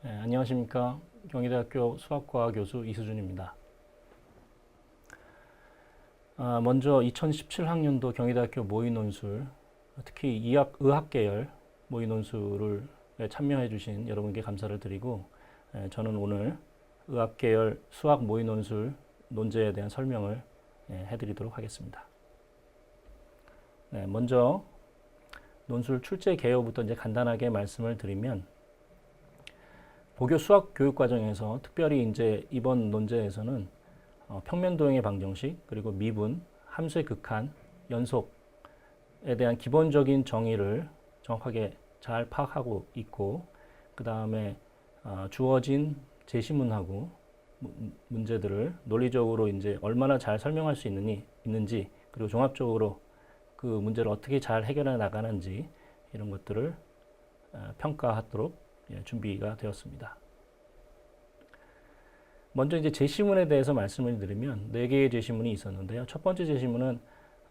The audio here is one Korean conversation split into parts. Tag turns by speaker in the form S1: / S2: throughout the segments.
S1: 네, 안녕하십니까. 경희대학교 수학과 교수 이수준입니다. 아, 먼저 2017학년도 경희대학교 모의논술, 특히 이학, 의학 계열 모의논술을 참여해 주신 여러분께 감사를 드리고, 에, 저는 오늘 의학 계열 수학 모의논술 논제에 대한 설명을 예, 해드리도록 하겠습니다. 네, 먼저 논술 출제 개요부터 이제 간단하게 말씀을 드리면, 고교 수학 교육 과정에서 특별히 이제 이번 논제에서는 어, 평면 도형의 방정식 그리고 미분, 함수의 극한, 연속에 대한 기본적인 정의를 정확하게 잘 파악하고 있고 그 다음에 어, 주어진 제시문하고 무- 문제들을 논리적으로 이제 얼마나 잘 설명할 수 있느니 있는지 그리고 종합적으로 그 문제를 어떻게 잘 해결해 나가는지 이런 것들을 어, 평가하도록 예, 준비가 되었습니다. 먼저 이제 제시문에 대해서 말씀을 드리면 네 개의 제시문이 있었는데요. 첫 번째 제시문은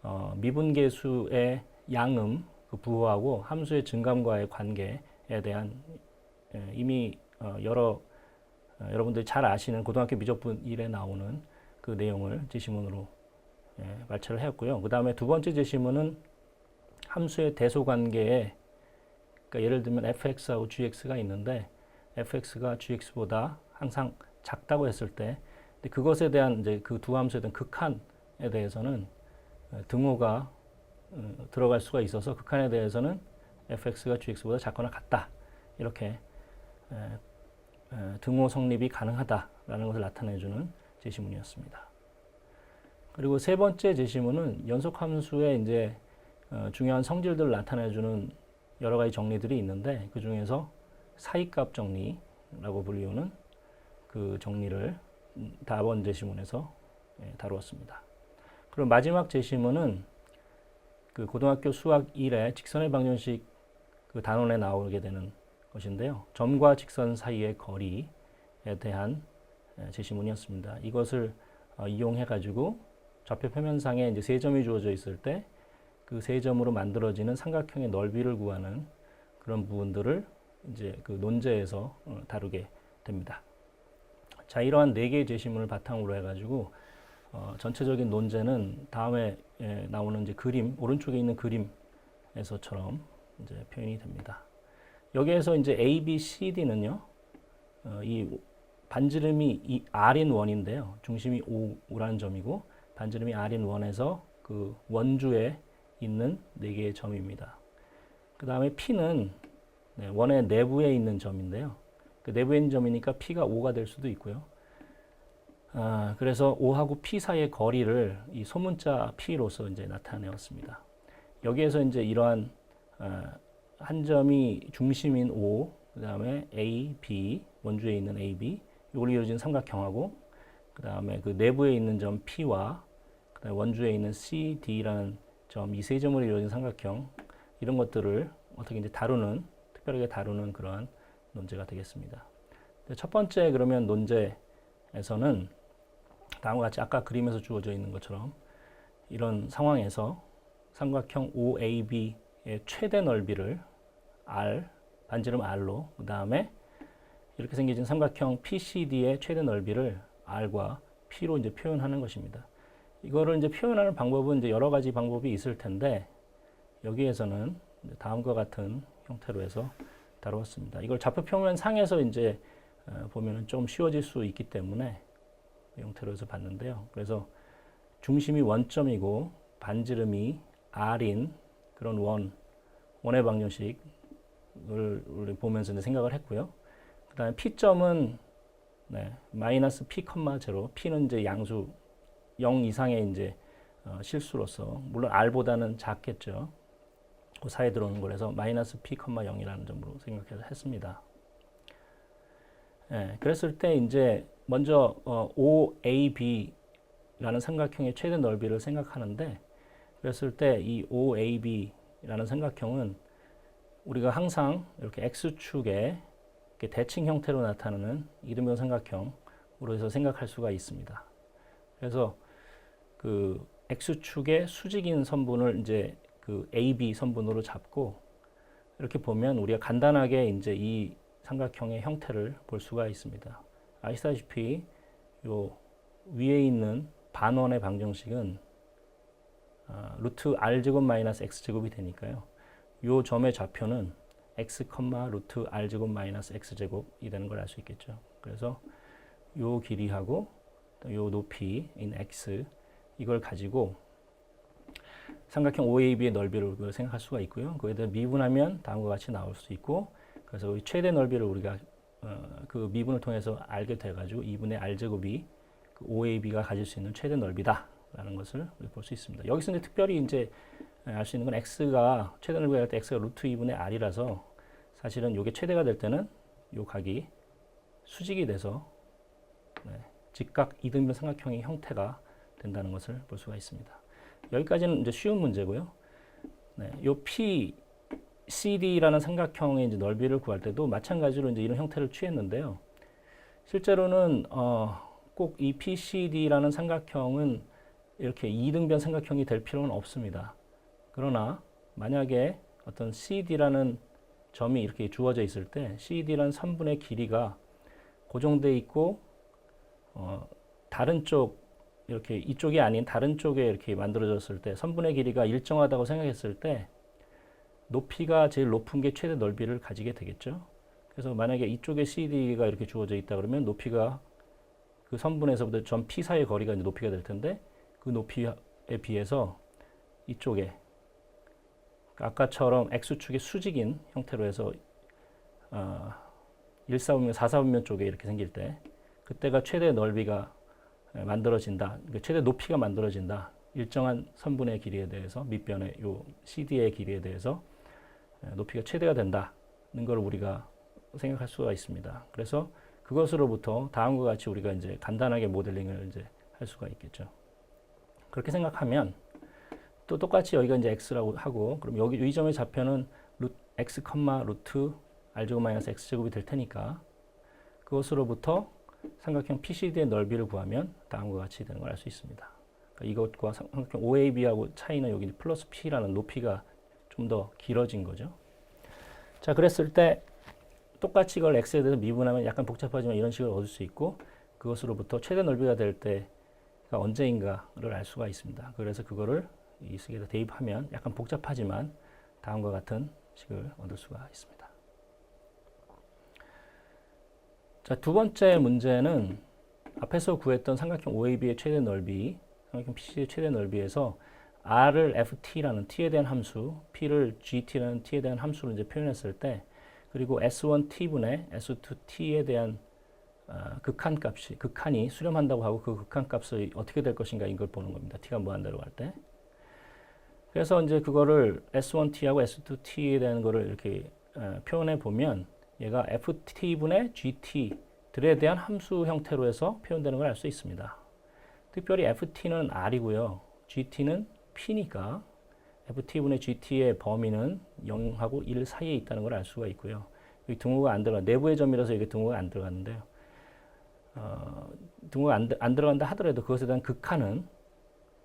S1: 어, 미분계수의 양음, 그 부호하고 함수의 증감과의 관계에 대한 예, 이미 어, 여러 어, 여러분들이 잘 아시는 고등학교 미적분 1에 나오는 그 내용을 제시문으로 예, 발췌를 했고요. 그 다음에 두 번째 제시문은 함수의 대소 관계에 그러니까 예를 들면 fx하고 gx가 있는데 fx가 gx보다 항상 작다고 했을 때 그것에 대한 이제 그 두 함수에 대한 극한에 대해서는 어, 등호가 어, 들어갈 수가 있어서 극한에 대해서는 fx가 gx보다 작거나 같다 이렇게 등호 성립이 가능하다라는 것을 나타내주는 제시문이었습니다. 그리고 세 번째 제시문은 연속 함수의 이제 어, 중요한 성질들을 나타내주는 여러 가지 정리들이 있는데 그 중에서 사이값 정리라고 불리우는 그 정리를 음, 다번 제시문에서 예, 다루었습니다. 그리고 마지막 제시문은 그 고등학교 수학 1의 직선의 방정식 그 단원에 나오게 되는 것인데요. 점과 직선 사이의 거리에 대한 예, 제시문이었습니다. 이것을 어, 이용해 가지고 좌표 표면상에 이제 세 점이 주어져 있을 때 그 세 점으로 만들어지는 삼각형의 넓이를 구하는 그런 부분들을 이제 그 논제에서 어, 다루게 됩니다. 자, 이러한 네 개의 제시문을 바탕으로 해가지고 어, 전체적인 논제는 다음에 예, 나오는 이제 그림 오른쪽에 있는 그림에서처럼 이제 표현이 됩니다. 여기에서 이제 A, B, C, D는요, 어, 이 반지름이 이 R인 원인데요, 중심이 5라는 점이고 반지름이 R인 원에서 그 원주에 있는 네 개의 점입니다. 그 다음에 P는 네, 원의 내부에 있는 점인데요. 그 내부에 있는 점이니까 P가 5가 될 수도 있고요. 아, 그래서 5하고 P 사이의 거리를 이 소문자 P로서 이제 나타내었습니다. 여기에서 이제 이러한 아, 한 점이 중심인 O, 그 다음에 A, B, 원주에 있는 A, B, 이걸로 이루어진 삼각형하고, 그 다음에 그 내부에 있는 점 P와, 그 원주에 있는 C, D라는 점, 이 세 점으로 이루어진 삼각형, 이런 것들을 어떻게 이제 다루는, 특별하게 다루는 그러한 논제가 되겠습니다. 첫 번째 그러면 논제에서는 다음과 같이 아까 그림에서 주어져 있는 것처럼 이런 상황에서 삼각형 OAB의 최대 넓이를 R, 반지름 R로 그 다음에 이렇게 생겨진 삼각형 PCD의 최대 넓이를 R과 P로 이제 표현하는 것입니다. 이거를 이제 표현하는 방법은 이제 여러 가지 방법이 있을 텐데 여기에서는 다음과 같은 형태로 해서 다루었습니다. 이걸 좌표 평면 상에서 이제 어, 보면은 좀 쉬워질 수 있기 때문에 이 형태로 해서 봤는데요. 그래서 중심이 원점이고 반지름이 R인 그런 원 원의 방정식을 보면서 이제 생각을 했고요. 그다음에 P점은 네, 마이너스 P 제로 P는 이제 양수 0 이상의 이제 어, 실수로서 물론 R보다는 작겠죠. 그 사이에 들어오는 거라서 마이너스 P 컴마 0이라는 점으로 생각해서 했습니다. 예, 그랬을 때 이제 먼저 어, OAB라는 삼각형의 최대 넓이를 생각하는데 그랬을 때 이 OAB라는 삼각형은 우리가 항상 이렇게 x축에 이렇게 대칭 형태로 나타나는 이등변 삼각형으로 해서 생각할 수가 있습니다. 그래서 그 x축의 수직인 선분을 이제 그 AB 선분으로 잡고 이렇게 보면 우리가 간단하게 이제 이 삼각형의 형태를 볼 수가 있습니다. 아시다시피 요 위에 있는 반원의 방정식은 아, 루트 r 제곱 마이너스 x 제곱이 되니까요. 요 점의 좌표는 x, 루트 r 제곱 마이너스 x 제곱이 되는 걸 알 수 있겠죠. 그래서 요 길이하고 또요 높이인 x 이걸 가지고 삼각형 OAB의 넓이를 생각할 수가 있고요. 거기에 대해 미분하면 다음과 같이 나올 수 있고 그래서 이 최대 넓이를 우리가 어, 그 미분을 통해서 알게 돼가지고 2분의 r 제곱이 그 OAB가 가질 수 있는 최대 넓이다라는 것을 볼 수 있습니다. 여기서 이제 특별히 이제 알 수 있는 건 x가 최대 넓이가 될 때 x가 루트 2분의 r이라서 사실은 이게 최대가 될 때는 요 각이 수직이 돼서 네, 직각 이등변 삼각형의 형태가 된다는 것을 볼 수가 있습니다. 여기까지는 이제 쉬운 문제고요. 네, 요 P, CD라는 삼각형의 이제 넓이를 구할 때도 마찬가지로 이제 이런 형태를 취했는데요. 실제로는 어, 꼭 이 PCD라는 삼각형은 이렇게 이등변 삼각형이 될 필요는 없습니다. 그러나 만약에 어떤 CD라는 점이 이렇게 주어져 있을 때 CD라는 선분의 길이가 고정돼 있고 어, 다른 쪽 이렇게 이쪽이 아닌 다른 쪽에 이렇게 만들어졌을 때 선분의 길이가 일정하다고 생각했을 때 높이가 제일 높은 게 최대 넓이를 가지게 되겠죠. 그래서 만약에 이쪽에 CD가 이렇게 주어져 있다 그러면 높이가 그 선분에서부터 점 P 사이의 거리가 이제 높이가 될 텐데 그 높이에 비해서 이쪽에 아까처럼 X축의 수직인 형태로 해서 어, 1사분면, 4사분면 쪽에 이렇게 생길 때 그때가 최대 넓이가 만들어진다. 그러니까 최대 높이가 만들어진다. 일정한 선분의 길이에 대해서 밑변의 요 CD의 길이에 대해서 높이가 최대가 된다는 걸 우리가 생각할 수가 있습니다. 그래서 그것으로부터 다음과 같이 우리가 이제 간단하게 모델링을 이제 할 수가 있겠죠. 그렇게 생각하면 또 똑같이 여기가 이제 x라고 하고 그럼 여기 이 점의 좌표는 루트 x, 루트 r 제곱 마이너스 x 제곱이 될 테니까 그것으로부터 삼각형 PCD의 넓이를 구하면 다음과 같이 되는 걸 알 수 있습니다. 그러니까 이것과 삼각형 OAB하고 차이는 여기 플러스 P라는 높이가 좀 더 길어진 거죠. 자, 그랬을 때 똑같이 이걸 X에 대해서 미분하면 약간 복잡하지만 이런 식으로 얻을 수 있고 그것으로부터 최대 넓이가 될 때가 언제인가를 알 수가 있습니다. 그래서 그거를 이 식에다 대입하면 약간 복잡하지만 다음과 같은 식을 얻을 수가 있습니다. 자, 두 번째 문제는 앞에서 구했던 삼각형 OAB의 최대 넓이, 삼각형 PC의 최대 넓이에서 R을 FT라는 T에 대한 함수, P를 GT라는 T에 대한 함수로 이제 표현했을 때, 그리고 S1T분의 S2T에 대한 어, 극한 값이, 극한이 수렴한다고 하고 그 극한 값이 어떻게 될 것인가 이걸 보는 겁니다. T가 무한대로 갈 때. 그래서 이제 그거를 S1T하고 S2T에 대한 거를 이렇게 어, 표현해 보면 얘가 ft분의 gt들에 대한 함수 형태로 해서 표현되는 걸 알 수 있습니다. 특별히 ft는 r이고요. gt는 p니까 ft분의 gt의 범위는 0하고 1 사이에 있다는 걸 알 수가 있고요. 여기 등호가 안 들어가 내부의 점이라서 여기 등호가 안 들어갔는데요. 어, 등호가 안, 안, 들어간다 하더라도 그것에 대한 극한은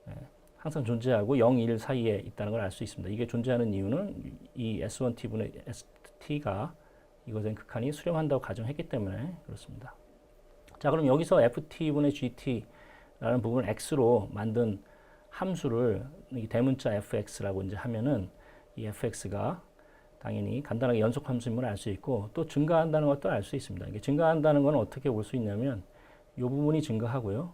S1: 예, 항상 존재하고 0, 1 사이에 있다는 걸 알 수 있습니다. 이게 존재하는 이유는 이 S1T분의 ST가 이것은 극한이 수렴한다고 가정했기 때문에 그렇습니다. 자, 그럼 여기서 ft분의 gt라는 부분을 x로 만든 함수를 이 대문자 fx라고 이제 하면은 이 fx가 당연히 간단하게 연속 함수임을 알 수 있고 또 증가한다는 것도 알 수 있습니다. 이게 증가한다는 건 어떻게 볼 수 있냐면 이 부분이 증가하고요.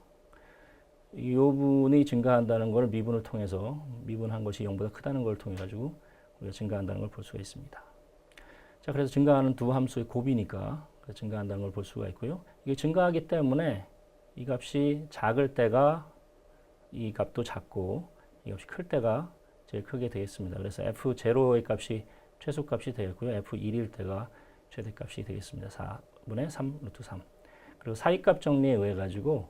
S1: 이 부분이 증가한다는 걸 미분을 통해서 미분한 것이 0보다 크다는 걸 통해 가지고 우리가 증가한다는 걸 볼 수가 있습니다. 자, 그래서 증가하는 두 함수의 곱이니까 증가한다는 걸 볼 수가 있고요. 이게 증가하기 때문에 이 값이 작을 때가 이 값도 작고 이 값이 클 때가 제일 크게 되겠습니다. 그래서 f0의 값이 최소값이 되겠고요. f1일 때가 최대값이 되겠습니다. 4분의 3 루트 3. 그리고 사이값 정리에 의해 가지고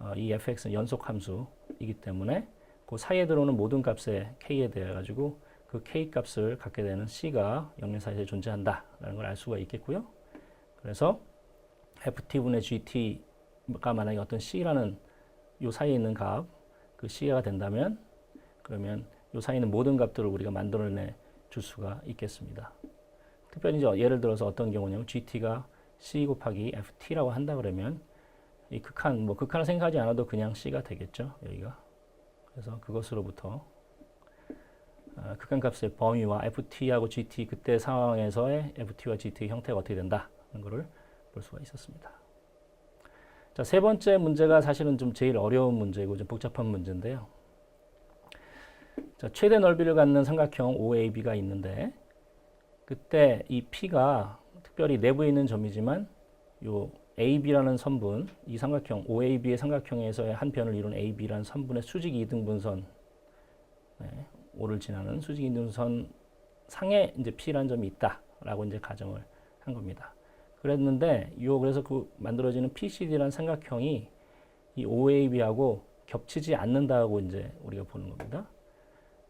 S1: 어, 이 fx는 연속 함수이기 때문에 그 사이에 들어오는 모든 값의 k에 대해 가지고 그 k 값을 갖게 되는 c가 사이에 존재한다라는 걸 알 수가 있겠고요. 그래서 ft분의 gt가 만약에 어떤 c라는 요 사이에 있는 값, 그 c가 된다면 그러면 요 사이에 있는 모든 값들을 우리가 만들어내 줄 수가 있겠습니다. 특별히 이제 예를 들어서 어떤 경우냐면 GT가 C 곱하기 FT라고 한다 그러면 이 극한 뭐 극한을 생각하지 않아도 그냥 C가 되겠죠 여기가 그래서 그것으로부터 어, 극한값의 범위와 FT하고 GT 그때 상황에서의 FT와 GT 형태가 어떻게 된다는 것을 볼 수가 있었습니다. 자, 세 번째 문제가 사실은 좀 제일 어려운 문제고 좀 복잡한 문제인데요. 자, 최대 넓이를 갖는 삼각형 OAB가 있는데 그때 이 P가 특별히 내부에 있는 점이지만 요 AB라는 선분, 이 삼각형 OAB의 삼각형에서의 한 변을 이룬 AB라는 선분의 수직 이등분선 네, O를 지나는 수직 이등분선 상에 이제 P라는 점이 있다라고 이제 가정을 한 겁니다. 그랬는데 요 그래서 그 만들어지는 PCD라는 삼각형이 이 OAB하고 겹치지 않는다고 이제 우리가 보는 겁니다.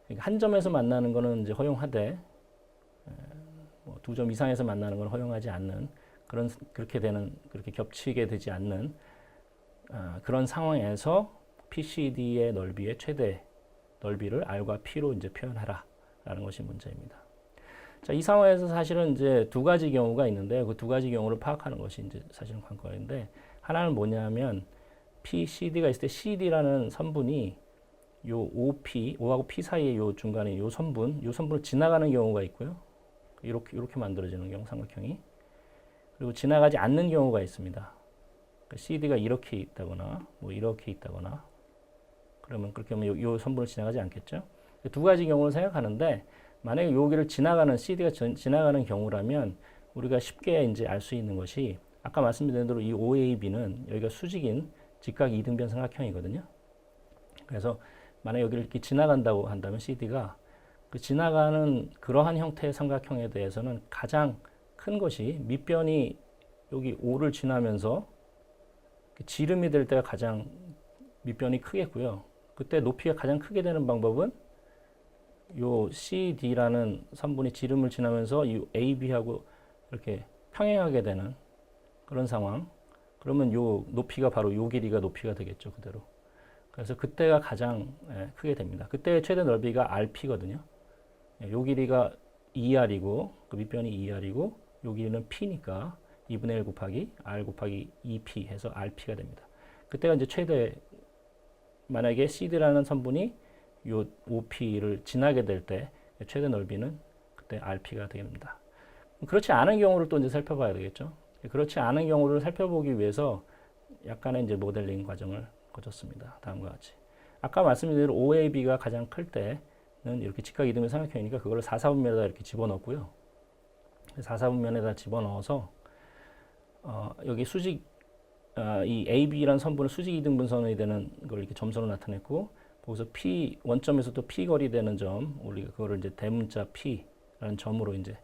S1: 그러니까 한 점에서 만나는 거는 이제 허용하되 뭐 두점 이상에서 만나는 건 허용하지 않는 그런 그렇게 되는 그렇게 겹치게 되지 않는 아, 그런 상황에서 PCD의 넓이의 최대 넓이를 R과 P로 이제 표현하라라는 것이 문제입니다. 자, 이 상황에서 사실은 이제 두 가지 경우가 있는데 그 두 가지 경우를 파악하는 것이 이제 사실은 관건인데 하나는 뭐냐면 PCD가 있을 때 CD라는 선분이 요 OP, O하고 P 사이의 요 중간에 요 선분, 요 선분을 지나가는 경우가 있고요. 이렇게 이렇게 만들어지는 경우 삼각형이 그리고 지나가지 않는 경우가 있습니다. 그러니까 CD가 이렇게 있다거나 뭐 이렇게 있다거나 그러면 그렇게 하면 요, 요 선분을 지나가지 않겠죠. 두 가지 경우를 생각하는데 만약에 여기를 지나가는 CD가 전, 지나가는 경우라면 우리가 쉽게 이제 알 수 있는 것이 아까 말씀드린 대로 이 OAB는 여기가 수직인 직각 이등변 삼각형이거든요. 그래서 만약 여기를 이렇게 지나간다고 한다면 CD가 그 지나가는 그러한 형태의 삼각형에 대해서는 가장 큰 것이 밑변이 여기 O를 지나면서 그 지름이 될 때가 가장 밑변이 크겠고요. 그때 높이가 가장 크게 되는 방법은 요 CD라는 선분이 지름을 지나면서 이 AB하고 이렇게 평행하게 되는 그런 상황. 그러면 요 높이가 바로 요 길이가 높이가 되겠죠, 그대로. 그래서 그때가 가장 예, 크게 됩니다. 그때의 최대 넓이가 RP거든요. 예, 요 길이가 2R이고 그 밑변이 2R이고 요 길이는 P니까 2분의 1 곱하기 R 곱하기 2P 해서 RP가 됩니다. 그때가 이제 최대 만약에 CD라는 선분이 요 OP를 지나게 될 때 최대 넓이는 그때 RP가 됩니다. 그렇지 않은 경우를 또 이제 살펴봐야 되겠죠. 그렇지 않은 경우를 살펴보기 위해서 약간의 이제 모델링 과정을 거쳤습니다. 다음과 같이. 아까 말씀드린 대로 OAB가 가장 클 때는 이렇게 직각 이등변 삼각형이니까 그걸 4, 4분면에다 이렇게 집어넣고요. 4, 4분면에다 집어넣어서 어, 여기 수직 어, 이 AB라는 선분을 수직 이등 분선이 되는 걸 이렇게 점선으로 나타냈고 거기서 P 원점에서 또 P 거리 되는 점 우리가 그거를 이제 대문자 P라는 점으로 이제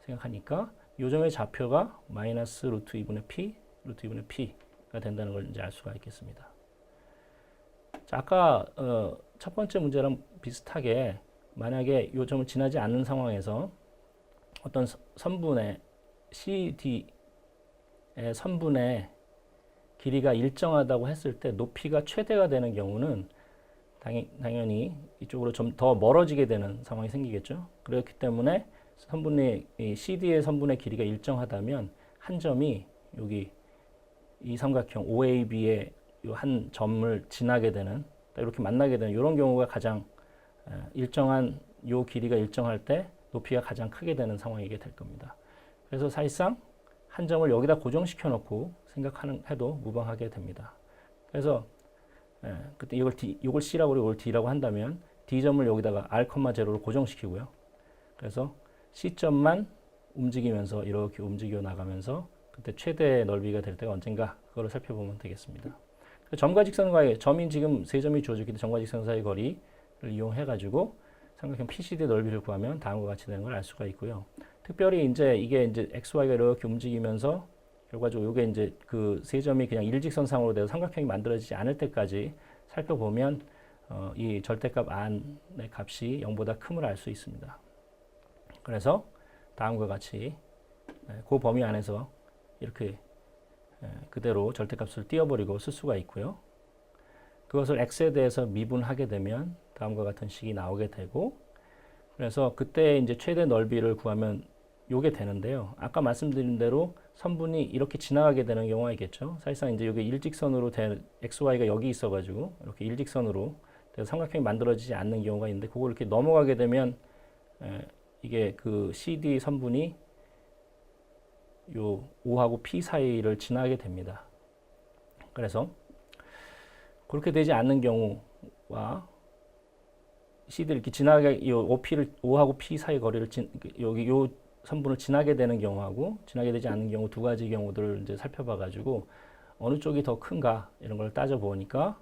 S1: 생각하니까 요 점의 좌표가 마이너스 루트 2분의 P, 루트 2분의 P가 된다는 걸 이제 알 수가 있겠습니다. 자, 아까 어, 첫 번째 문제랑 비슷하게 만약에 요 점을 지나지 않는 상황에서 어떤 서- 선분의 CD의 선분의 길이가 일정하다고 했을 때 높이가 최대가 되는 경우는 당연, 당연히 이쪽으로 좀 더 멀어지게 되는 상황이 생기겠죠. 그렇기 때문에 선분의 이 CD의 선분의 길이가 일정하다면 한 점이 여기 이 삼각형 OAB의 요한 점을 지나게 되는 이렇게 만나게 되는 이런 경우가 가장 에, 일정한 요 길이가 일정할 때 높이가 가장 크게 되는 상황이게 될 겁니다. 그래서 사실상 한 점을 여기다 고정시켜 놓고 생각하는 해도 무방하게 됩니다. 그래서 예, 그때 이걸 D, 이걸 C라고 그리고 D라고 한다면 D점을 여기다가 R, 제로로 고정시키고요. 그래서 C점만 움직이면서 이렇게 움직여 나가면서 그때 최대 넓이가 될 때가 언젠가 그거를 살펴보면 되겠습니다. 그 점과 직선과의 점이 지금 세 점이 주어졌기 점과 직선 사이 거리를 이용해 가지고 삼각형 PCD 넓이를 구하면 다음과 같이 되는 걸 알 수가 있고요. 특별히 이제 이게 이제 XY가 이렇게 움직이면서 결과적으로 이게 이제 그 세 점이 그냥 일직선상으로 돼서 삼각형이 만들어지지 않을 때까지 살펴보면 어, 이 절대값 안의 값이 0보다 큼을 알 수 있습니다. 그래서 다음과 같이 예, 그 범위 안에서 이렇게 예, 그대로 절대값을 띄워버리고 쓸 수가 있고요. 그것을 x에 대해서 미분하게 되면 다음과 같은 식이 나오게 되고 그래서 그때 이제 최대 넓이를 구하면 요게 되는데요. 아까 말씀드린 대로 선분이 이렇게 지나가게 되는 경우가 있겠죠. 사실상 이제 여기 일직선으로 된 XY가 여기 있어가지고 이렇게 일직선으로 삼각형이 만들어지지 않는 경우가 있는데 그걸 이렇게 넘어가게 되면 에, 이게 그 CD 선분이 요 O하고 P 사이를 지나게 됩니다. 그래서 그렇게 되지 않는 경우와 C들 이렇게 지나게 요 OP를 O하고 P 사이 거리를 진, 여기 요 선분을 지나게 되는 경우하고 지나게 되지 않는 경우 두 가지 경우들을 이제 살펴봐 가지고 어느 쪽이 더 큰가 이런 걸 따져 보니까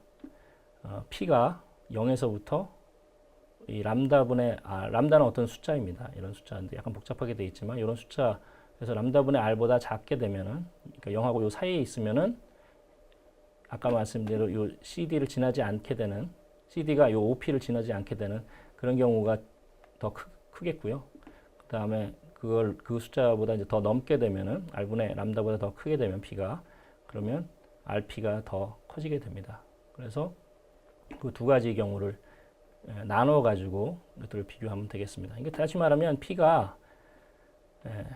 S1: 어, P가 0에서부터 이 람다분의 아, 람다는 어떤 숫자입니다. 이런 숫자인데 약간 복잡하게 돼 있지만 이런 숫자 그래서 람다분의 r보다 작게 되면은 그러니까 0하고 요 사이에 있으면은 아까 말씀드린 대로 요 CD를 지나지 않게 되는 CD가 요 OP를 지나지 않게 되는 그런 경우가 더 크, 크겠고요. 그다음에 그걸 그 숫자보다 이제 더 넘게 되면은 r분의 람다보다 더 크게 되면 P가 그러면 RP가 더 커지게 됩니다. 그래서 그 두 가지 경우를 예, 나눠 가지고 이것들을 비교하면 되겠습니다. 이게 다시 말하면 P가 예,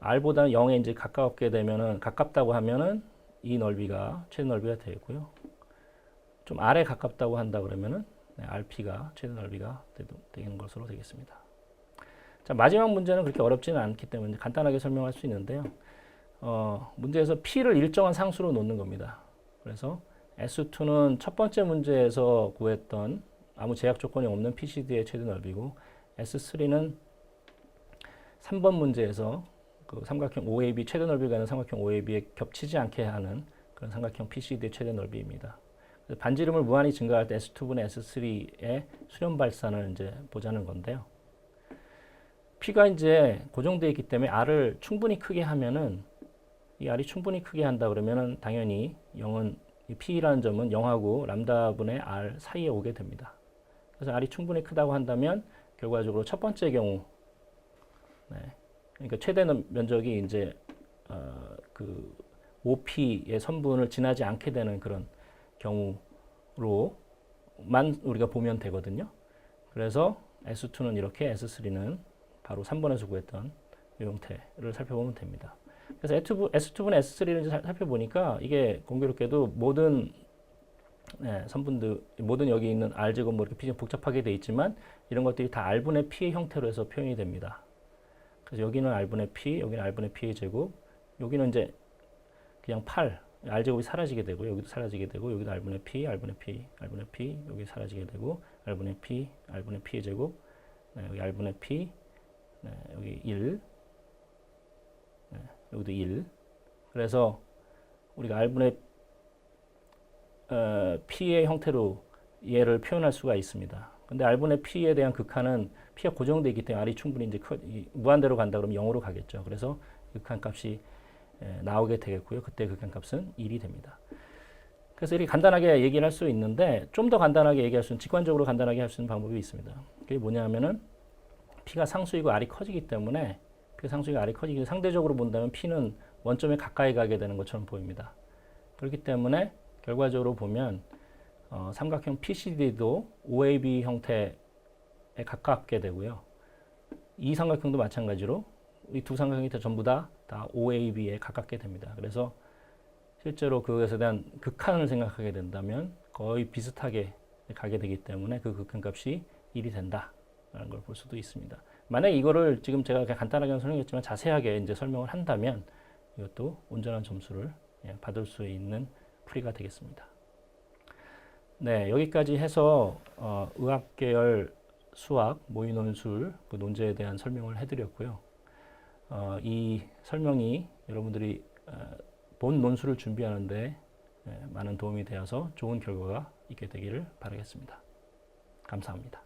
S1: R보다는 0에 이제 가깝게 되면은 가깝다고 하면은 이 넓이가 최대 넓이가 되겠고요. 좀 아래 가깝다고 한다 그러면은 네, RP가 최대 넓이가 되는 것으로 되겠습니다. 자 마지막 문제는 그렇게 어렵지는 않기 때문에 간단하게 설명할 수 있는데요. 어, 문제에서 P를 일정한 상수로 놓는 겁니다. 그래서 S2는 첫 번째 문제에서 구했던 아무 제약 조건이 없는 PCD의 최대 넓이고 S3는 3번 문제에서 그 삼각형 OAB 최대 넓이가 있는 삼각형 OAB에 겹치지 않게 하는 그런 삼각형 PCD의 최대 넓이입니다. 반지름을 무한히 증가할 때 S2분의 S3의 수렴 발산을 이제 보자는 건데요. P가 이제 고정되어 있기 때문에 R을 충분히 크게 하면은 이 R이 충분히 크게 한다 그러면은 당연히 0은 이 P라는 점은 0하고 람다분의 R 사이에 오게 됩니다. 그래서 R이 충분히 크다고 한다면 결과적으로 첫 번째 경우 네. 그러니까 최대 면적이 이제 어, 그 OP의 선분을 지나지 않게 되는 그런 경우로만 우리가 보면 되거든요. 그래서 S2는 이렇게 S3는 바로 3번에서 구했던 이 형태를 살펴보면 됩니다. 그래서 S2분, S2분 S3를 살펴보니까 이게 공교롭게도 모든 네, 선분들 모든 여기 있는 R 제곱 뭐 이렇게 복잡하게 돼 있지만 이런 것들이 다 R분의 P의 형태로 해서 표현이 됩니다. 그래서 여기는 R분의 P, 여기는 R분의 P의 제곱, 여기는 이제 그냥 8, R제곱이 사라지게 되고, 여기도 사라지게 되고, 여기도 R분의 P, R분의 P, R분의 P, 여기 사라지게 되고, R분의 P, R분의 P의 제곱, 네, 여기 R분의 P, 네, 여기 1, 네, 여기도 1. 그래서 우리가 R분의 어, P의 형태로 얘를 표현할 수가 있습니다. 근데 R분의 P에 대한 극한은 P가 고정되어 있기 때문에 R이 충분히 이제 커, 무한대로 간다 그러면 0으로 가겠죠. 그래서 극한 값이 에, 나오게 되겠고요. 그때 극한 값은 1이 됩니다. 그래서 이렇게 간단하게 얘기를 할 수 있는데 좀 더 간단하게 얘기할 수 있는 직관적으로 간단하게 할 수 있는 방법이 있습니다. 그게 뭐냐면은 P가 상수이고 R이 커지기 때문에 P가 상수이고 R이 커지기 상대적으로 본다면 P는 원점에 가까이 가게 되는 것처럼 보입니다. 그렇기 때문에 결과적으로 보면 어, 삼각형 PCD도 OAB 형태에 가깝게 되고요. 이 삼각형도 마찬가지로 이 두 삼각형이 다 전부 다, 다 OAB에 가깝게 됩니다. 그래서 실제로 그것에 대한 극한을 생각하게 된다면 거의 비슷하게 가게 되기 때문에 그 극한 값이 1이 된다 라는 걸 볼 수도 있습니다. 만약 이거를 지금 제가 간단하게 설명했지만 자세하게 이제 설명을 한다면 이것도 온전한 점수를 예, 받을 수 있는 풀이가 되겠습니다. 네, 여기까지 해서 어, 의학 계열 수학 모의 논술 그 논제에 대한 설명을 해드렸고요. 어, 이 설명이 여러분들이 어, 본 논술을 준비하는데 예, 많은 도움이 되어서 좋은 결과가 있게 되기를 바라겠습니다. 감사합니다.